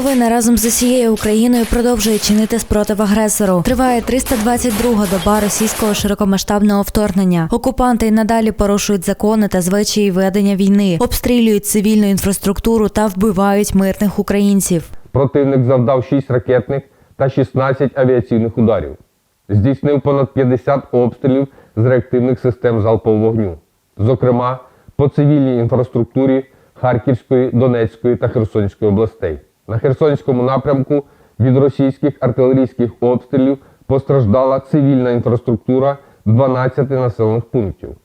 Буковина разом з усією Україною продовжує чинити спротив агресору. Триває 322-га доба російського широкомасштабного вторгнення. Окупанти й надалі порушують закони та звичаї ведення війни, обстрілюють цивільну інфраструктуру та вбивають мирних українців. Противник завдав 6 ракетних та 16 авіаційних ударів. Здійснив понад 50 обстрілів з реактивних систем залпового вогню, зокрема по цивільній інфраструктурі Харківської, Донецької та Херсонської областей. На Херсонському напрямку від російських артилерійських обстрілів постраждала цивільна інфраструктура 12 населених пунктів.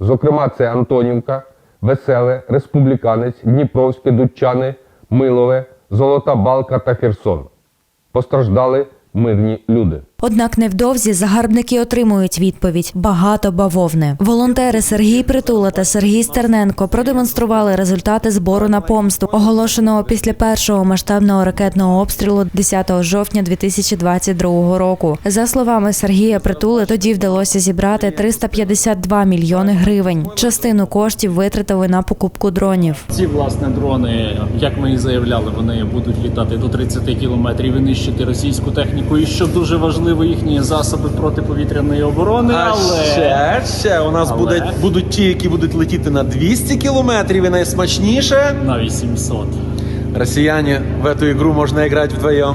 Зокрема, це Антонівка, Веселе, Республіканець, Дніпровське, Дудчани, Милове, Золота Балка та Херсон. Постраждали мирні люди. Однак невдовзі загарбники отримують відповідь багато бавовни. Волонтери Сергій Притула та Сергій Стерненко продемонстрували результати збору на помсту, оголошеного після першого масштабного ракетного обстрілу 10 жовтня 2022 року. За словами Сергія Притули, тоді вдалося зібрати 352 мільйони гривень. Частину коштів витратили на покупку дронів. Ці власне дрони, як ми і заявляли, вони будуть літати до 30 кілометрів і нищити російську техніку. І що дуже важливо, їхні засоби протиповітряної оборони. А але ще, ще у нас Але- будуть, будуть ті, які будуть летіти на 200 кілометрів і найсмачніше. на 800. Росіяне в эту игру можна грати вдвоєм.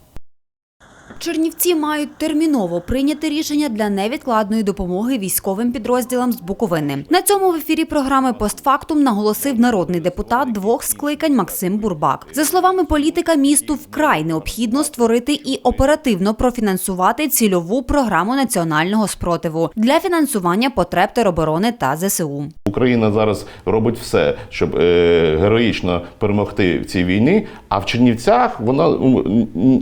Чернівці мають терміново прийняти рішення для невідкладної допомоги військовим підрозділам з Буковини. На цьому в ефірі програми «Постфактум» наголосив народний депутат двох скликань Максим Бурбак. За словами політика, місту вкрай необхідно створити і оперативно профінансувати цільову програму національного спротиву для фінансування потреб тероборони та ЗСУ. Україна зараз робить все, щоб е, героїчно перемогти в цій війні. А в Чернівцях вона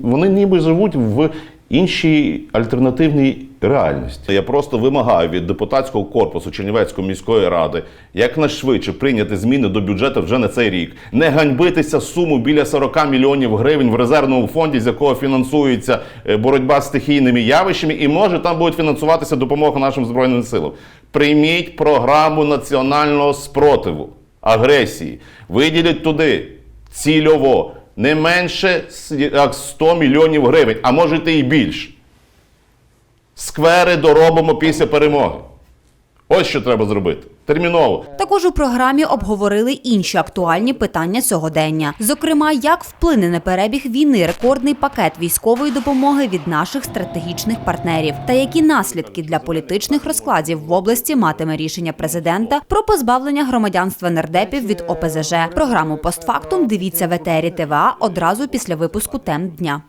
вони ніби живуть в іншій альтернативній реальності. Я просто вимагаю від депутатського корпусу Чернівецької міської ради якнайшвидше прийняти зміни до бюджету вже на цей рік, не ганьбитися суму біля 40 мільйонів гривень в резервному фонді, з якого фінансується е, боротьба з стихійними явищами, і може там буде фінансуватися допомога нашим збройним силам. Прийміть програму національного спротиву, агресії, виділіть туди цільово не менше 100 мільйонів гривень, а можете і більше. Сквери доробимо після перемоги. Ось що треба зробити. Терміново. Також у програмі обговорили інші актуальні питання сьогодення. Зокрема, як вплине на перебіг війни рекордний пакет військової допомоги від наших стратегічних партнерів, та які наслідки для політичних розкладів в області матиме рішення президента про позбавлення громадянства нардепів від ОПЗЖ. Програму постфактум дивіться в етері ТВА одразу після випуску тем дня.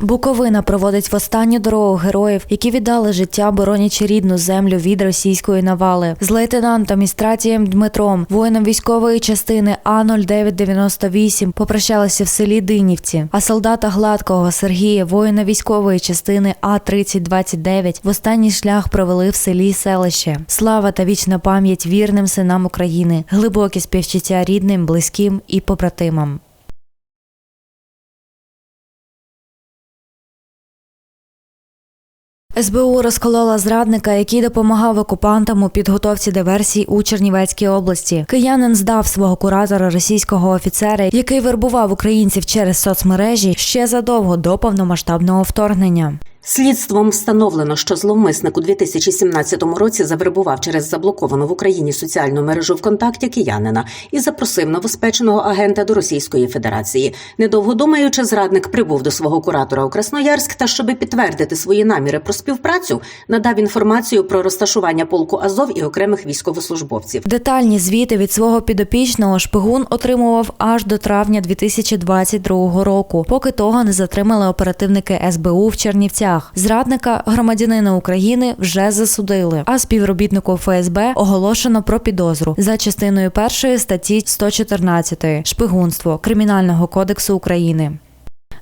Буковина проводить в останню дорогу героїв, які віддали життя, боронячи рідну землю від російської навали. З лейтенантом Істратієм Дмитром, воїном військової частини А 0998 попрощалися в селі Динівці. А солдата Гладкого Сергія, воїна військової частини А 3029 в останній шлях провели в селі селище. Слава та вічна пам'ять вірним синам України, глибокі співчуття рідним, близьким і побратимам. СБУ розколола зрадника, який допомагав окупантам у підготовці диверсій у Чернівецькій області. Киянин здав свого куратора російського офіцера, який вербував українців через соцмережі ще задовго до повномасштабного вторгнення. Слідством встановлено, що зловмисник у 2017 році завербував через заблоковану в Україні соціальну мережу ВКонтакті киянина і запросив новоспеченого агента до Російської Федерації. Недовго думаючи, зрадник прибув до свого куратора у Красноярськ та, щоби підтвердити свої наміри про співпрацю, надав інформацію про розташування полку Азов і окремих військовослужбовців. Детальні звіти від свого підопічного шпигун отримував аж до травня 2022 року, поки того не затримали оперативники СБУ в Чернівцях. Зрадника громадянина України вже засудили, а співробітнику ФСБ оголошено про підозру за частиною першої статті 114 шпигунство Кримінального кодексу України.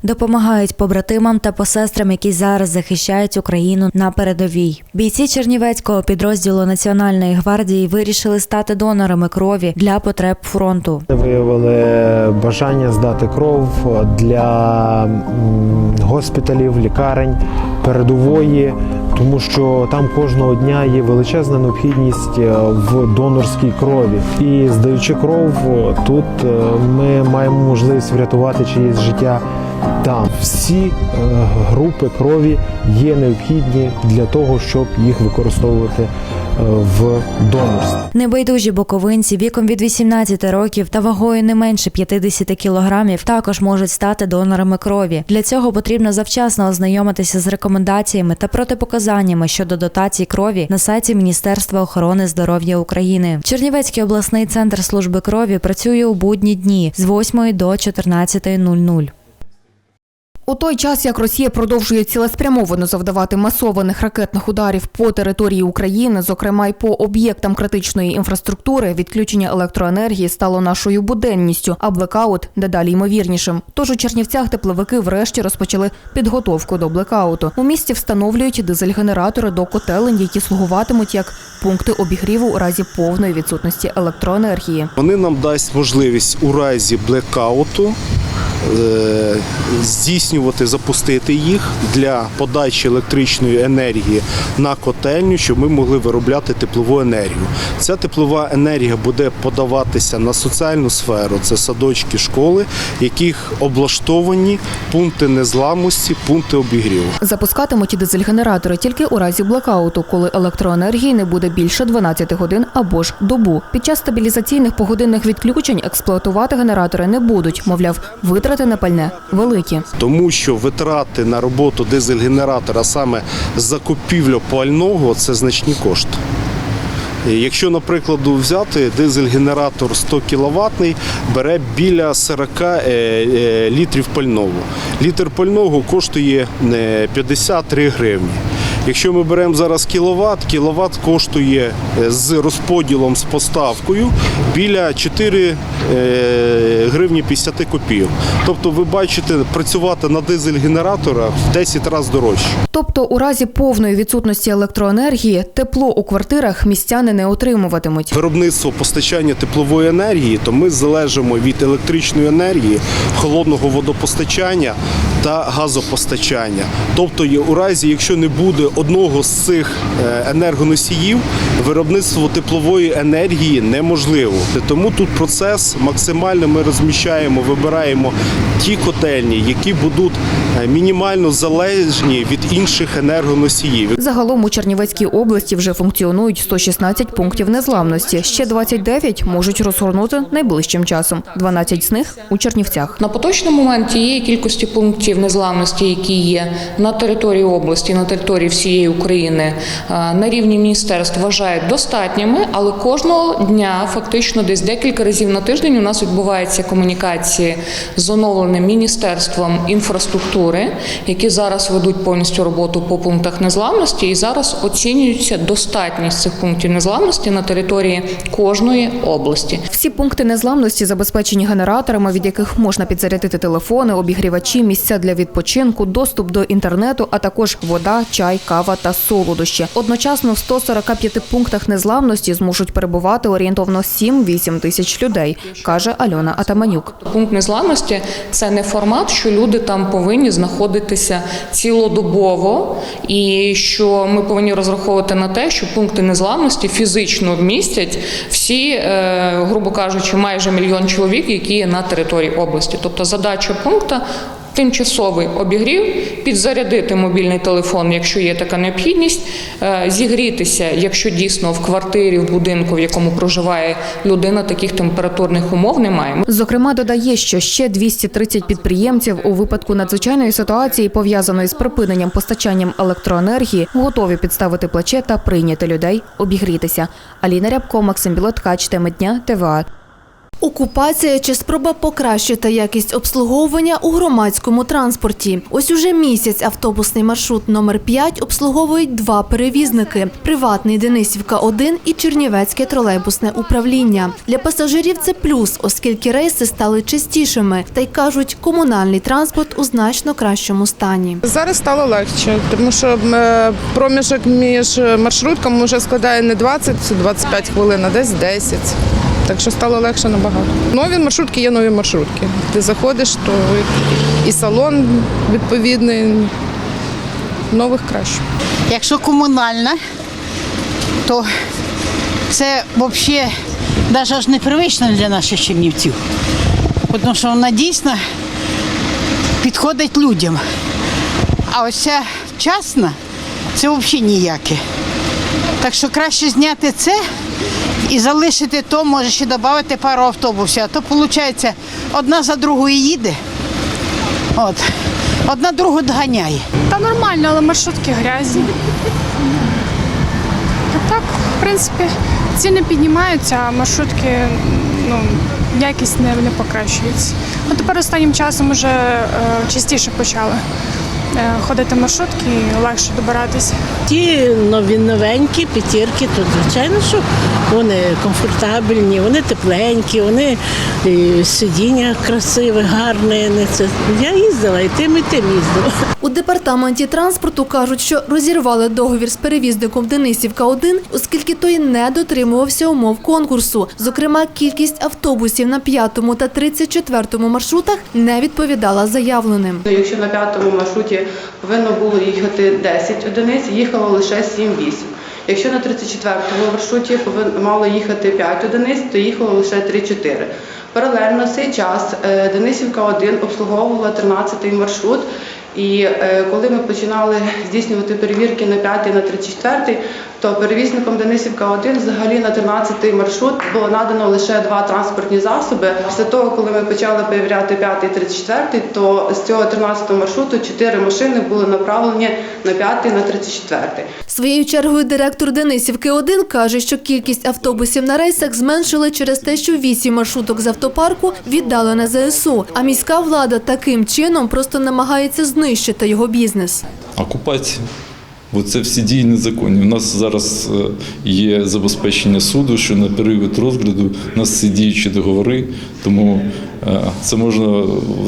Допомагають побратимам та посестрам, які зараз захищають Україну на передовій. Бійці Чернівецького підрозділу Національної гвардії вирішили стати донорами крові для потреб фронту. Виявили бажання здати кров для госпіталів, лікарень, передової, тому що там кожного дня є величезна необхідність е, в донорській крові. І здаючи кров, тут е, ми маємо можливість врятувати чиєсь життя. Там всі е, групи крові є необхідні для того, щоб їх використовувати е, в донорстві. Небайдужі боковинці віком від 18 років та вагою не менше 50 кілограмів також можуть стати донорами крові. Для цього потрібно завчасно ознайомитися з рекомендаціями та протипоказаннями щодо дотацій крові на сайті Міністерства охорони здоров'я України. Чернівецький обласний центр служби крові працює у будні дні з 8 до 14.00. У той час, як Росія продовжує цілеспрямовано завдавати масованих ракетних ударів по території України, зокрема й по об'єктам критичної інфраструктури, відключення електроенергії стало нашою буденністю, а блекаут дедалі ймовірнішим. Тож у Чернівцях тепловики врешті розпочали підготовку до блекауту. У місті встановлюють дизель-генератори до котелень, які слугуватимуть як пункти обігріву у разі повної відсутності електроенергії. Вони нам дасть можливість у разі блекауту е, здійснювати, запустити їх для подачі електричної енергії на котельню, щоб ми могли виробляти теплову енергію. Ця теплова енергія буде подаватися на соціальну сферу, це садочки, школи, яких облаштовані пункти незламності, пункти обігріву. Запускатимуть дизель-генератори тільки у разі блекауту, коли електроенергії не буде більше 12 годин або ж добу. Під час стабілізаційних погодинних відключень експлуатувати генератори не будуть. Мовляв, витрати на пальне великі. Тому що витрати на роботу дизель-генератора, саме закупівлю пального, це значні кошти. Якщо, наприклад, взяти дизель-генератор 100 кВт, бере біля 40 е, е, літрів пального. Літр пального коштує е, 53 гривні. Якщо ми беремо зараз кіловат, кіловат коштує е, з розподілом з поставкою біля 4 е, гривні 50 копійок. Тобто, ви бачите, працювати на дизель-генераторах в 10 разів дорожче. Тобто, у разі повної відсутності електроенергії тепло у квартирах містяни не отримуватимуть. Виробництво постачання теплової енергії, то ми залежимо від електричної енергії, холодного водопостачання та газопостачання. Тобто, у разі, якщо не буде одного з цих е, енергоносіїв, виробництво теплової енергії неможливо. Тому тут процес максимально ми розміщаємо, вибираємо ті котельні, які будуть мінімально залежні від інших енергоносіїв. Загалом у Чернівецькій області вже функціонують 116 пунктів незламності. Ще 29 можуть розгорнути найближчим часом. 12 з них у Чернівцях. На поточний момент тієї кількості пунктів незламності, які є на території області, на території всієї України, е, на рівні міністерств вважають достатніми, але кожного дня, фактично, десь декілька разів на тиждень у нас відбуваються комунікації з оновленим міністерством інфраструктури, які зараз ведуть повністю роботу по пунктах незламності, і зараз оцінюється достатність цих пунктів незламності на території кожної області. Всі пункти незламності забезпечені генераторами, від яких можна підзарядити телефони, обігрівачі, місця для відпочинку, доступ до інтернету, а також вода, чай, кава та солодощі. Одночасно в 145 пунктах незламності зможуть перебувати орієнтовно 7-8 тисяч людей, каже Альона Атаманюк. Пункт незламності це не формат, що люди там повинні знаходитися цілодобово, і що ми повинні розраховувати на те, що пункти незламності фізично вмістять всі, е, грубо кажучи, майже мільйон чоловік, які є на території області. Тобто задача пункту. Тимчасовий обігрів, підзарядити мобільний телефон, якщо є така необхідність, е, зігрітися, якщо дійсно в квартирі, в будинку, в якому проживає людина, таких температурних умов немає. Зокрема, додає, що ще 230 підприємців у випадку надзвичайної ситуації, пов'язаної з припиненням постачанням електроенергії, готові підставити плече та прийняти людей обігрітися. Аліна Рябко, Максим Білоткач, теми дня, ТВА. Окупація чи спроба покращити якість обслуговування у громадському транспорті. Ось уже місяць автобусний маршрут номер 5 обслуговують два перевізники: приватний Денисівка 1 і Чернівецьке тролейбусне управління. Для пасажирів це плюс, оскільки рейси стали частішими, та й кажуть, комунальний транспорт у значно кращому стані. Зараз стало легше, тому що е, проміжок між маршрутками вже складає не 20-25 хвилин, а десь 10. Так що стало легше набагато. Нові маршрутки є нові маршрутки. Ти заходиш, то і салон відповідний, нових краще. Якщо комунальна, то це взагалі навіть аж непривично для наших чернівців. Тому що вона дійсно підходить людям. А ось ця частна це взагалі ніяке. Так що краще зняти це і залишити то, може ще додати пару автобусів. А то виходить, одна за другою їде, от, одна другу доганяє. Та нормально, але маршрутки грязні. А так, в принципі, ціни піднімаються, а маршрутки ну, якість не, не покращується. Ну, тепер останнім часом вже е, частіше почали ходити маршрутки і легше добиратися. Ті нові новенькі п'ятірки, то звичайно, що вони комфортабельні, вони тепленькі, вони е, сидіння красиве, гарне. Не це я їздила і тим, і тим їздила. У департаменті транспорту кажуть, що розірвали договір з перевізником Денисівка 1 оскільки той не дотримувався умов конкурсу. Зокрема, кількість автобусів на п'ятому та 34 маршрутах не відповідала заявленим. Якщо на п'ятому маршруті повинно було їхати 10 одиниць, їхало лише 7-8. Якщо на 34-му маршруті мало їхати 5 одиниць, то їхало лише 3-4. Паралельно в цей час е, Денисівка 1 обслуговувала 13-й маршрут. І е, коли ми починали здійснювати перевірки на 5 і на 34, то перевізником Денисівка 1 взагалі на 13 маршрут було надано лише два транспортні засоби. Після того, коли ми почали перевіряти 5 і 34, то з цього 13 маршруту 4 машини були направлені на 5 і на 34. Своєю чергою директор Денисівки 1 каже, що кількість автобусів на рейсах зменшили через те, що вісім маршруток з автопарку віддали на ЗСУ. А міська влада таким чином просто намагається знищити його бізнес. окупація. Бо це всі дії незаконні. У нас зараз е, є забезпечення суду, що на період розгляду у нас всі діючі договори, тому е, це можна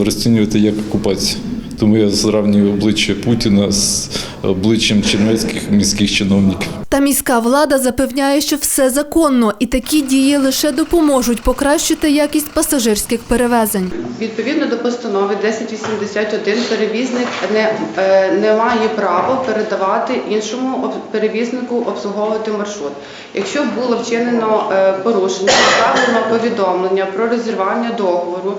розцінювати як окупацію. Тому я зравнюю обличчя Путіна з обличчям чернецьких міських чиновників. Та міська влада запевняє, що все законно, і такі дії лише допоможуть покращити якість пасажирських перевезень. Відповідно до постанови 1081 перевізник не, е, не має права передавати іншому об- перевізнику обслуговувати маршрут. Якщо було вчинено е, порушення, направлено повідомлення про розірвання договору,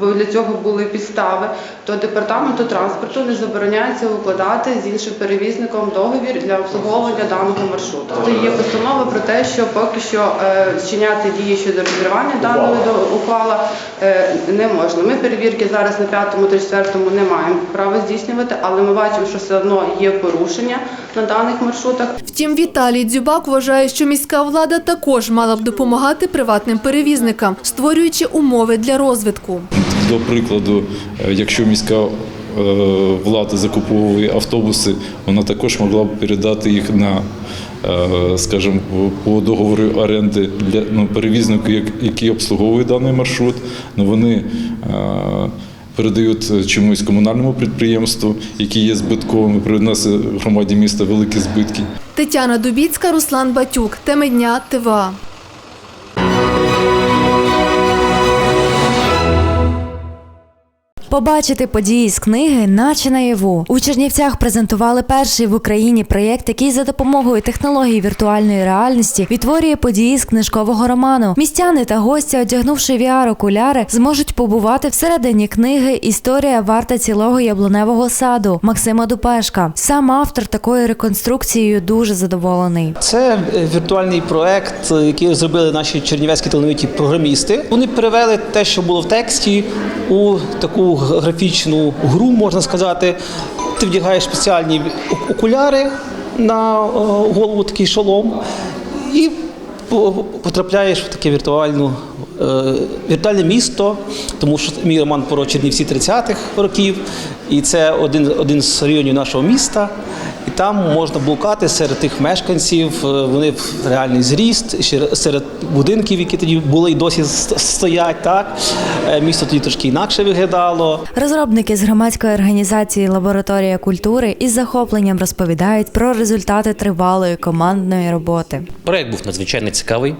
бо для цього були підстави, то департаменту транспорту не забороняється укладати з іншим перевізником договір для обслуговування даного маршруту. Це є постанова про те, що поки що е, вчиняти дії щодо розірвання даної до- ухвала е, не можна. Ми перевірки зараз на п'ятому та четвертому не маємо права здійснювати, але ми бачимо, що все одно є порушення на даних маршрутах. Втім, Віталій Дзюбак вважає, що міська влада також мала б допомагати приватним перевізникам, створюючи умови для розвитку. До прикладу, е, якщо міська е, влада закуповує автобуси, вона також могла б передати їх на, е, скажімо, по договору оренди для ну, перевізнику, який обслуговує даний маршрут. Ну, вони передають чомусь комунальному підприємству, яке є збитковим, приносить громаді міста великі збитки. Тетяна Дубіцька, Руслан Батюк. Теми дня ТВА. Побачити події з книги, наче наяву. У Чернівцях презентували перший в Україні проєкт, який за допомогою технологій віртуальної реальності відтворює події з книжкового роману. Містяни та гості, одягнувши VR-окуляри, зможуть побувати всередині книги Історія варта цілого яблуневого саду Максима Дупешка. Сам автор такою реконструкцією дуже задоволений. Це е, віртуальний проект, е, який зробили наші чернівецькі талановиті програмісти. Вони перевели те, що було в тексті, у таку графічну гру, можна сказати. Ти вдягаєш спеціальні окуляри на е, голову, такий шолом, і по- потрапляєш в таку віртуальну віртуальне місто, тому що мій роман про Чернівці 30-х років, і це один, один з районів нашого міста. І там можна блукати серед тих мешканців, е, вони в реальний зріст, серед будинків, які тоді були і досі стоять. Так Е, місто тоді трошки інакше виглядало. Розробники з громадської організації Лабораторія культури із захопленням розповідають про результати тривалої командної роботи. Проект був надзвичайно цікавий.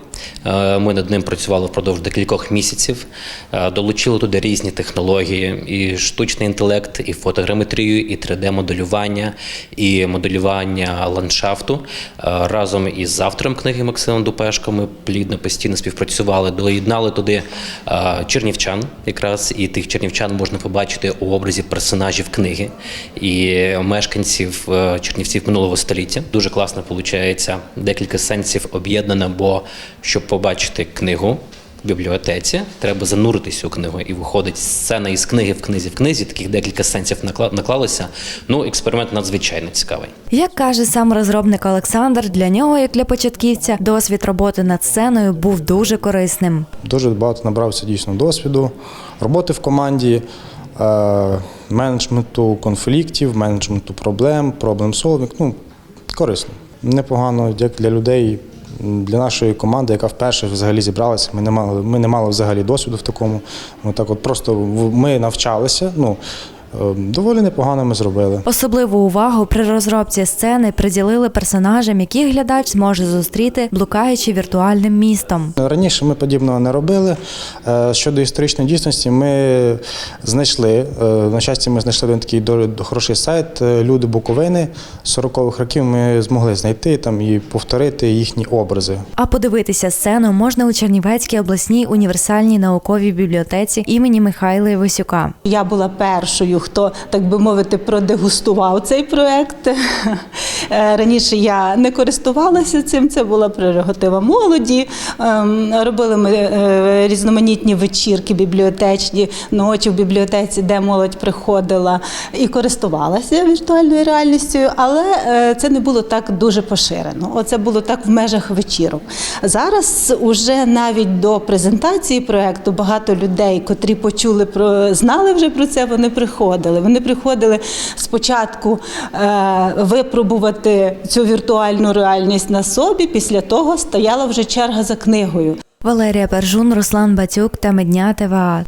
Е, Ми над ним працювали впродовж декількох місяців. Е, Долучили туди різні технології: і штучний інтелект, і фотограметрію, і 3D-моделювання, і моделювання ландшафту. Е, Разом із автором книги Максимом Дупешко ми плідно постійно співпрацювали, доєднали туди е, чернівчан, якраз і тих чернівчан можна побачити у образі персонажів книги і мешканців Чернівців минулого століття. Дуже класно виходить. Декілька сенсів об'єднано, бо щоб побачити книгу. В бібліотеці треба зануритися у книгу, і виходить сцена із книги в книзі в книзі. Таких декілька сенсів накла- наклалося. Ну, експеримент надзвичайно цікавий. Як каже сам розробник Олександр, для нього, як для початківця, досвід роботи над сценою був дуже корисним. Дуже багато набрався дійсно досвіду, роботи в команді, е, менеджменту конфліктів, менеджменту проблем, проблем солвінг. Ну, корисно. Непогано як для людей, для нашої команди, яка вперше взагалі зібралася. Ми не мали, ми не мали взагалі досвіду в такому. Ми так от просто ми навчалися. Ну, доволі непогано ми зробили. Особливу увагу при розробці сцени приділили персонажам, яких глядач зможе зустріти, блукаючи віртуальним містом. Раніше ми подібного не робили. Е, Щодо історичної дійсності, ми знайшли, е, на щастя, ми знайшли один такий хороший сайт е, Люди Буковини 40-х років. Ми змогли знайти там і повторити їхні образи. А подивитися сцену можна у Чернівецькій обласній універсальній науковій бібліотеці імені Михайла Івасюка. Я була першою, хто, так би мовити, продегустував цей проект. Е, Раніше я не користувалася цим, це була прерогатива молоді. Ем, Робили ми е, різноманітні вечірки бібліотечні, ночі в бібліотеці, де молодь приходила і користувалася віртуальною реальністю, але е, це не було так дуже поширено. Оце було так в межах вечірок. Зараз уже навіть до презентації проекту багато людей, котрі почули про знали вже про це, вони приходили. Вони приходили спочатку е, випробувати цю віртуальну реальність на собі. Після того стояла вже черга за книгою. Валерія Пержун, Руслан Батюк та Медня ТВА.